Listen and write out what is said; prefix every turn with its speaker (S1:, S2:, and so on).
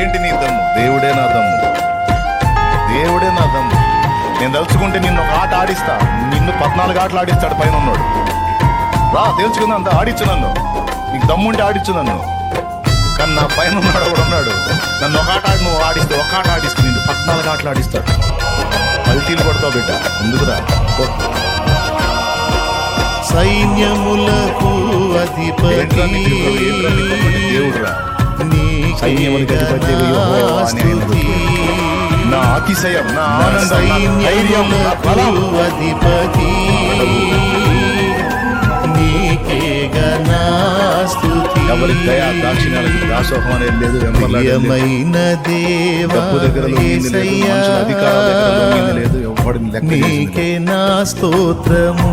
S1: ఏంటి నీ దమ్ము? దేవుడే నా దమ్ము. దేవుడే నా దమ్ము. నేను తలుచుకుంటే నిన్ను ఒక ఆట ఆడిస్తా. నిన్ను పద్నాలుగు ఆటలు ఆడిస్తాడు పైన ఉన్నాడు రా తేల్చుకుందా అంత ఆడిచ్చు నన్ను. నీకు దమ్ముంటే ఆడిచ్చు నన్ను. కానీ నా పైన ఉన్నాడు కూడా ఉన్నాడు? నన్ను ఒక ఆట నువ్వు ఆడిస్తే ఒక ఆట ఆడిస్తే నిన్ను పద్నాలుగు ఆటలు ఆడిస్తాడు. కల్తీలు కొడతావు బిడ్డ. ఎందుకురా
S2: సైన్యములకు అధిపతి.
S1: దేవుడు రా నీ తమ్ముడి దేవుడురా? సైన్యములకు అధిపతి యెహోవా అని
S2: స్తుతి
S1: నా అతిశయం నా ఆనందం నా ధైర్యం నా బలం
S2: సైన్యములకు అధిపతి నీకే గనా స్తుతి
S1: ఎవరి దయా దాక్షిణ్యాలకు దాసోహం అనేది లేదు దగ్గర లేదు లెక్క చేసింది లేదు.
S2: నీకే నా స్తోత్రము